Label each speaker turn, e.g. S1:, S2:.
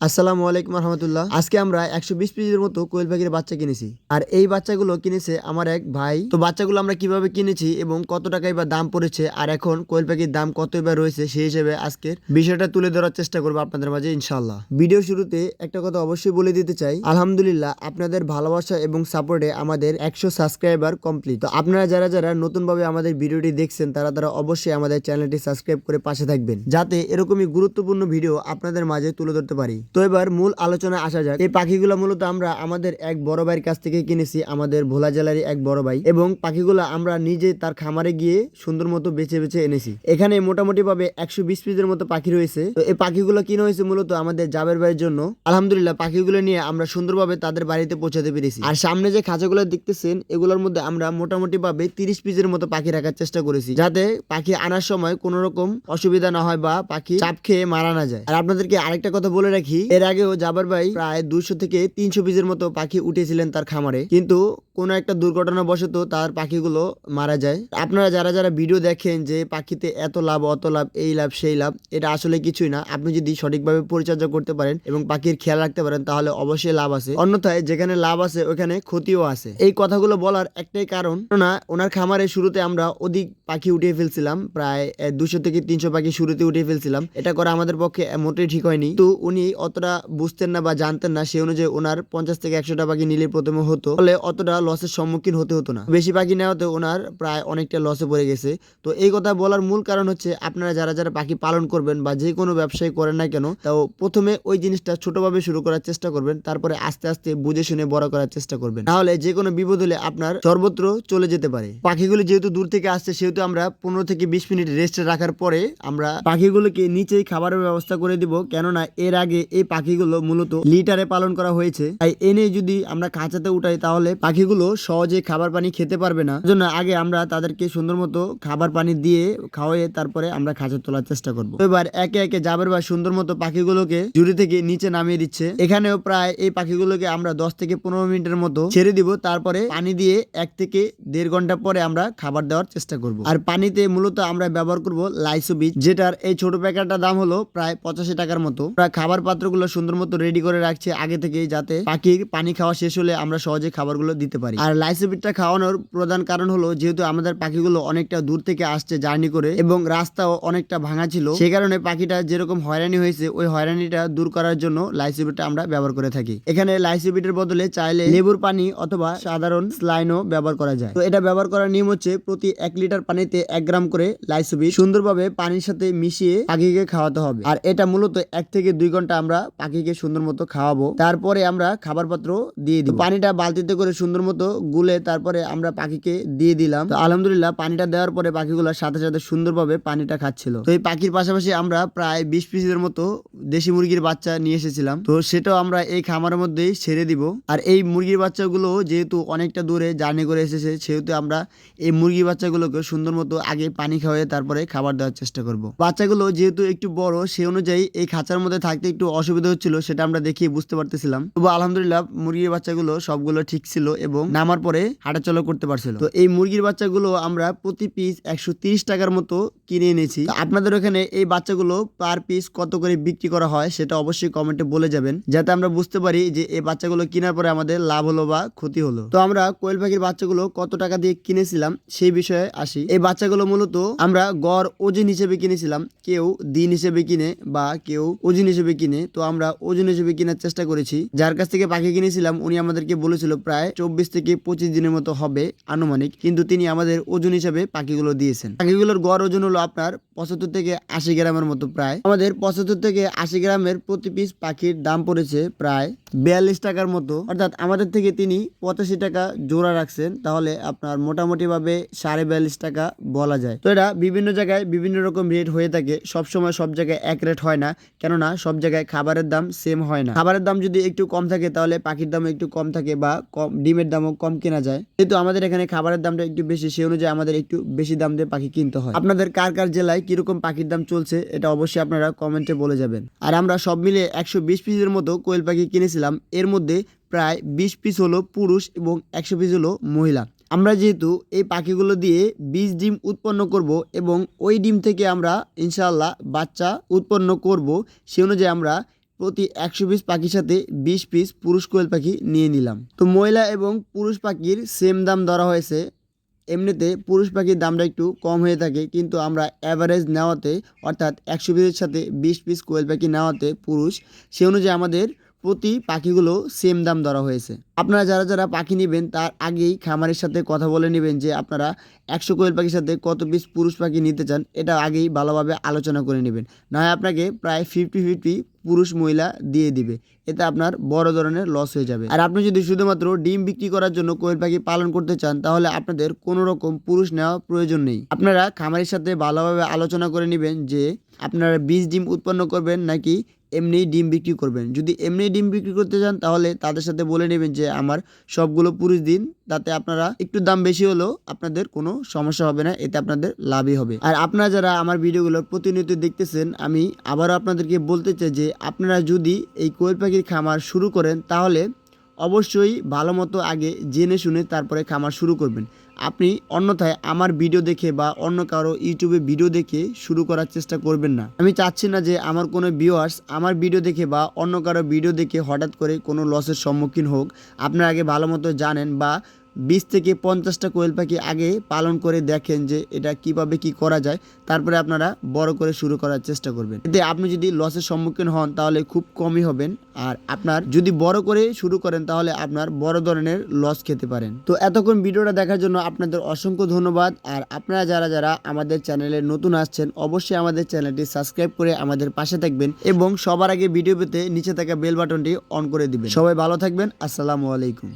S1: আসসালামু আলাইকুম রহমতুল্লাহ। আজকে আমরা একশো বিশ পিসের মতো কোয়েল পাখির বাচ্চা কিনেছি। আর এই বাচ্চাগুলো কিনেছে আমার এক ভাই। তো বাচ্চাগুলো আমরা কীভাবে কিনেছি এবং কত টাকায় বা দাম পড়েছে আর এখন কোয়েল পাখির দাম কত বা রয়েছে সেই হিসেবে আজকের বিষয়টা তুলে ধরার চেষ্টা করব আপনাদের মাঝে ইনশাল্লাহ ভিডিও শুরুতে একটা কথা অবশ্যই বলে দিতে চাই। আলহামদুলিল্লাহ, আপনাদের ভালোবাসা এবং সাপোর্টে আমাদের একশো সাবস্ক্রাইবার কমপ্লিট তো আপনারা যারা যারা নতুনভাবে আমাদের ভিডিওটি দেখছেন, তারা তারা অবশ্যই আমাদের চ্যানেলটি সাবস্ক্রাইব করে পাশে থাকবেন। যাতে এরকমই গুরুত্বপূর্ণ ভিডিও আপনাদের মাঝে তুলে ধরতে পারি। তো এবার মূল আলোচনায় আসা যাক। এই পাখিগুলো মূলত আমরা আমাদের এক বড় ভাইয়ের কাছ থেকে কিনেছি, আমাদের ভোলা জেলারই এক বড় ভাই। এবং পাখিগুলো আমরা নিজে তার খামারে গিয়ে সুন্দর মতো বেছে বেছে এনেছি। এখানে মোটামুটি ভাবে একশো বিশ পিসের মতো পাখি রয়েছে। তো এই পাখিগুলো কিনে হয়েছে মূলত আমাদের জাবের ভাইয়ের জন্য। আলহামদুলিল্লাহ, পাখিগুলো নিয়ে আমরা সুন্দরভাবে তাদের বাড়িতে পৌঁছাতে পেরেছি। আর সামনে যে খাঁচাগুলো দেখতেছেন, এগুলোর মধ্যে আমরা মোটামুটি ভাবে তিরিশ পিসের মতো পাখি রাখার চেষ্টা করেছি, যাতে পাখি আনার সময় কোনো রকম অসুবিধা না হয় বা পাখি চাপ খেয়ে মারা না যায়। আর আপনাদেরকে আরেকটা কথা বলে রাখি এর আগেও জাবার ভাই প্রায় দুশো থেকে তিনশো পিসের মতো পাখি উঠেছিলেন তার খামারে। কিন্তু কোনো একটা দুর্ঘটনা বশত তার পাখিগুলো মারা যায়। আপনারা যারা যারা ভিডিও দেখেন যে পাখিতে এত লাভ, অত লাভ, এই লাভ, সেই লাভ, এটা আসলে কিছুই না। আপনি যদি সঠিকভাবে পরিচর্যা করতে পারেন এবং পাখির খেয়াল রাখতে পারেন, তাহলে অবশ্যই লাভ আছে। অন্যথায় যেখানে লাভ আছে, ওখানে ক্ষতিও আছে। এই কথাগুলো বলার একটাই কারণ না ওনার খামারে শুরুতে আমরা অধিক পাখি উঠিয়ে ফেলছিলাম, প্রায় দুশো থেকে তিনশো পাখি শুরুতে উঠিয়ে ফেলছিলাম। এটা করা আমাদের পক্ষে মোটেই ঠিক হয়নি। তো উনি অতটা বুঝতেন না বা জানতেন না সেই অনুযায়ী ওনার পঞ্চাশ থেকে একশোটা পাখি নিলে প্রথমে হতো। ফলে অতটা লসের সম্মুখীন হতে হতো না। বেশি পাখি নেওয়াতে ওনার প্রায় অনেকটা লসে পড়ে গেছে। তো এই কথা বলার মূল কারণ হচ্ছে আপনারা যারা যারা পাখি পালন করবেন বা যে কোনো ব্যবসায় করেন না কেন তো প্রথমে ওই জিনিসটা ছোটভাবে শুরু করার চেষ্টা করবেন, তারপরে আস্তে আস্তে বুঝে শুনে বড় করার চেষ্টা করবেন। নাহলে যে কোনো বিপদ হলে আপনার সর্বত্র চলে যেতে পারে। পাখিগুলো যেহেতু দূর থেকে আসছে, সেহেতু আমরা পনেরো থেকে বিশ মিনিট রেস্টে রাখার পরে আমরা পাখিগুলোকে নিচেই খাবারের ব্যবস্থা করে দিব। কেননা এর আগে এই পাখিগুলো মূলত লিটারে পালন করা হয়েছে। তাই এনে যদি আমরা খাঁচাতে উঠাই, তাহলে পাখিগুলো সহজে খাবার পানি খেতে পারবে না। জন্য আগে আমরা তাদেরকে সুন্দর মতো খাবার পানি দিয়ে খাওয়াইয়ে তারপরে আমরা খাঁচা তোলার চেষ্টা করব। এবার একে একে জাবের বা সুন্দর মতো পাখিগুলোকে জুড়ি থেকে নিচে নামিয়ে দিচ্ছে। এখানেও প্রায় এই পাখিগুলোকে আমরা দশ থেকে পনেরো মিনিটের মতো ছেড়ে দিব। তারপরে পানি দিয়ে এক থেকে দেড় ঘণ্টা পরে আমরা খাবার দেওয়ার চেষ্টা করব। আর পানিতে মূলত আমরা ব্যবহার করব লাইসো বীজ যেটার এই ছোট প্যাকেটটার দাম হলো প্রায় পঁচাশি টাকার মতো। আমরা খাবার পাত্রগুলো সুন্দর মতো রেডি করে রাখছে আগে থেকে যাতে পাখির পানি খাওয়া শেষ হলে আমরা সহজে খাবারগুলো দিতে পারি। আর লাইসোবিটটা খাওয়ানোর প্রধান কারণ হলো যেহেতু আমাদের পাখিগুলো অনেকটা দূর থেকে আসছে জার্নি করে এবং রাস্তাও অনেকটা ভাঙা ছিল সেই কারণে পাখিটা যেরকম হয়রানি হয়েছে, ওই হয়রানিটা দূর করার জন্য লাইসোবিটটা আমরা ব্যবহার করে থাকি। এখানে লাইসোবিটের বদলে চাইলে লেবুর পানি অথবা সাধারণ স্লাইনও ব্যবহার করা যায়। তো এটা ব্যবহার করার নিয়ম হচ্ছে প্রতি এক লিটার পানিতে এক গ্রাম করে লাইসোবিট সুন্দরভাবে পানির সাথে মিশিয়ে পাখিকে খাওয়াতে হবে। আর এটা মূলত এক থেকে দুই ঘণ্টা আমরা পাখিকে সুন্দর মতো খাওয়াবো। তারপরে আমরা খাবার পাত্র দিয়ে দিব। পানিটা বালতিতে করে সুন্দর মতো গুলে তারপরে আমরা পাখিকে দিয়ে দিলাম। আলহামদুলিল্লাহ পানিটা দেওয়ার পরে পাখিগুলোর সাথে সাথে সুন্দরভাবে পানিটা খাচ্ছিল। তো এই পাখির পাশাপাশি আমরা প্রায় বিশ পিসের মতো দেশি মুরগির বাচ্চা নিয়ে এসেছিলাম। তো সেটাও আমরা এই খামারের মধ্যেই ছেড়ে দিব। আর এই মুরগির বাচ্চাগুলো যেহেতু অনেকটা দূরে জার্নি করে এসেছে, সেহেতু আমরা এই মুরগি বাচ্চাগুলোকে সুন্দর মতো আগে পানি খাওয়াই তারপরে খাবার দেওয়ার চেষ্টা করব। বাচ্চাগুলো যেহেতু একটু বড়, সে অনুযায়ী এই খাঁচার মধ্যে থাকতে একটু অসুবিধা হচ্ছিল, সেটা আমরা দেখিয়ে বুঝতে পারতেছিলাম। তবু আলহামদুলিল্লাহ মুরগির বাচ্চাগুলো সবগুলো ঠিক ছিল এবং নামার পরে হাঁটাচলা করতে পারছিল। তো এই মুরগির বাচ্চাগুলো আমরা প্রতি পিস একশো তিরিশ টাকার মতো কিনে এনেছি। আপনাদের ওখানে এই বাচ্চাগুলো পার পিস কত করে বিক্রি করা হয় সেটা অবশ্যই কমেন্টে বলে যাবেন, যাতে আমরা বুঝতে পারি যে এই বাচ্চাগুলো কেনার পরে আমাদের লাভ হলো বা ক্ষতি হলো। তো আমরা কোয়েল পাখির বাচ্চাগুলো কত টাকা দিয়ে কিনেছিলাম সেই বিষয়ে আসি। এই বাচ্চাগুলো মূলত আমরা গড় ওজন হিসেবে কিনেছিলাম, কেউ দিন হিসেবে কিনে বা কেউ ওজন হিসেবে কিনে, তো আমরা ওজন হিসেবে কেনার চেষ্টা করেছি। যার কাছ থেকে পাখি কিনেছিলাম, উনি আমাদেরকে বলেছিল প্রায় চব্বিশ থেকে পঁচিশ দিনের মতো হবে আনুমানিক, কিন্তু তিনি আমাদের ওজন হিসাবে পাখিগুলো দিয়েছেন। পাখিগুলোর গড় ওজন হলো আপনার পঁচাত্তর থেকে আশি গ্রামের মতো প্রায়। আমাদের পঁচাত্তর থেকে আশি গ্রামের প্রতি পিস পাখির দাম পড়েছে প্রায় বিয়াল্লিশ টাকার মতো। অর্থাৎ আমাদের থেকে তিনি পঁচাশি টাকা জোড়া রাখছেন, তাহলে আপনার মোটামুটি ভাবে সাড়ে বিয়াল্লিশ টাকা বলা যায়। তো এটা বিভিন্ন জায়গায় বিভিন্ন রকম রেট হয়ে থাকে সব সময় সব জায়গায় এক রেট হয় না, কেননা সব জায়গায় খাবারের দাম সেম হয় না। খাবারের দাম যদি একটু কম থাকে, তাহলে পাখির দাম একটু কম থাকে বা কম, ডিমের দামও কম কেনা যায়। যেহেতু আমাদের এখানে খাবারের দামটা একটু বেশি, সেই অনুযায়ী আমাদের একটু বেশি দাম দিয়ে পাখি কিনতে হয়। আপনাদের কার কার জেলায় কীরকম পাখির দাম চলছে, এটা অবশ্যই আপনারা কমেন্টে বলে যাবেন। আর আমরা সব মিলে একশো বিশ পিসের মতো কোয়েল পাখি কিনেছিলাম। এর মধ্যে প্রায় বিশ পিস হলো পুরুষ এবং একশো পিস হলো মহিলা। আমরা যেহেতু এই পাখিগুলো দিয়ে বীজ ডিম উৎপন্ন করব এবং ওই ডিম থেকে আমরা ইনশাআল্লাহ বাচ্চা উৎপন্ন করব, সে অনুযায়ী আমরা প্রতি একশো পিস পাখির সাথে বিশ পিস পুরুষ কোয়েল পাখি নিয়ে নিলাম। তো মহিলা এবং পুরুষ পাখির সেম দাম ধরা হয়েছে এমনিতে পুরুষ পাখির দামটা একটু কম হয়ে থাকে, কিন্তু আমরা অ্যাভারেজ নেওয়াতে, অর্থাৎ একশো পিসের সাথে বিশ পিস কোয়েল পাখি নেওয়াতে পুরুষ, সে অনুযায়ী আমাদের প্রতি পাখিগুলো সেম দাম ধরা হয়েছে। আপনারা যারা যারা পাখি নেবেন, তার আগেই খামারের সাথে কথা বলে নেবেন যে আপনারা একশো কোয়েল পাখির সাথে কত পিস পুরুষ পাখি নিতে চান, এটা আগেই ভালোভাবে আলোচনা করে নেবেন। না হয় আপনাকে প্রায় ফিফটি ফিফটি পুরুষ মহিলা দিয়ে দিবে। এতে আপনার বড় ধরনের লস হয়ে যাবে। আর আপনি যদি শুধুমাত্র ডিম বিক্রি করার জন্য কোয়েল পাখি পালন করতে চান, তাহলে আপনাদের কোনো রকম পুরুষ নেওয়া প্রয়োজন নেই। আপনারা খামারের সাথে ভালোভাবে আলোচনা করে নেবেন যে আপনারা বীজ ডিম উৎপন্ন করবেন নাকি এমনি ডিম বিক্রি করবেন। যদি এমনি ডিম বিক্রি করতে চান, তাহলে তাদের সাথে বলে নেবেন যে, আমার সবগুলো পুরুষ দিন, তাতে আপনারা একটু দাম বেশি হলেও আপনাদের কোনো সমস্যা হবে না, এতে আপনাদের লাভই হবে। আর আপনারা যারা আমার ভিডিওগুলো প্রতিনিয়ত দেখতেছেন, আমি আবারও আপনাদেরকে বলতে চাই যে, আপনারা যদি এই কোয়েল পাখির খামার শুরু করেন, তাহলে অবশ্যই ভালো মতো আগে জেনে শুনে তারপরে খামার শুরু করবেন। আপনি অন্যথায় আমার ভিডিও দেখে বা অন্য কারও ইউটিউবে ভিডিও দেখে শুরু করার চেষ্টা করবেন না। আমি চাচ্ছি না যে আমার কোনো ভিউয়ার্স আমার ভিডিও দেখে বা অন্য কারও ভিডিও দেখে হঠাৎ করে কোনো লসের সম্মুখীন হোক। আপনার আগে ভালো মতো জানেন বা বিশ থেকে পঞ্চাশটা কোয়েল পাখি আগে পালন করে দেখেন যে এটা কীভাবে কি করা যায়। তারপরে আপনারা বড় করে শুরু করার চেষ্টা করবেন। এতে আপনি যদি লসের সম্মুখীন হন, তাহলে খুব কমই হবেন। আর আপনার যদি বড় করে শুরু করেন, তাহলে আপনার বড় ধরনের লস খেতে পারেন। তো এতক্ষণ ভিডিওটা দেখার জন্য আপনাদের অসংখ্য ধন্যবাদ। আর আপনারা যারা যারা আমাদের চ্যানেলে নতুন আসছেন, অবশ্যই আমাদের চ্যানেলটি সাবস্ক্রাইব করে আমাদের পাশে থাকবেন এবং সবার আগে ভিডিও পেতে নিচে থাকা বেল বাটনটি অন করে দিবেন। সবাই ভালো থাকবেন। আসসালামু আলাইকুম।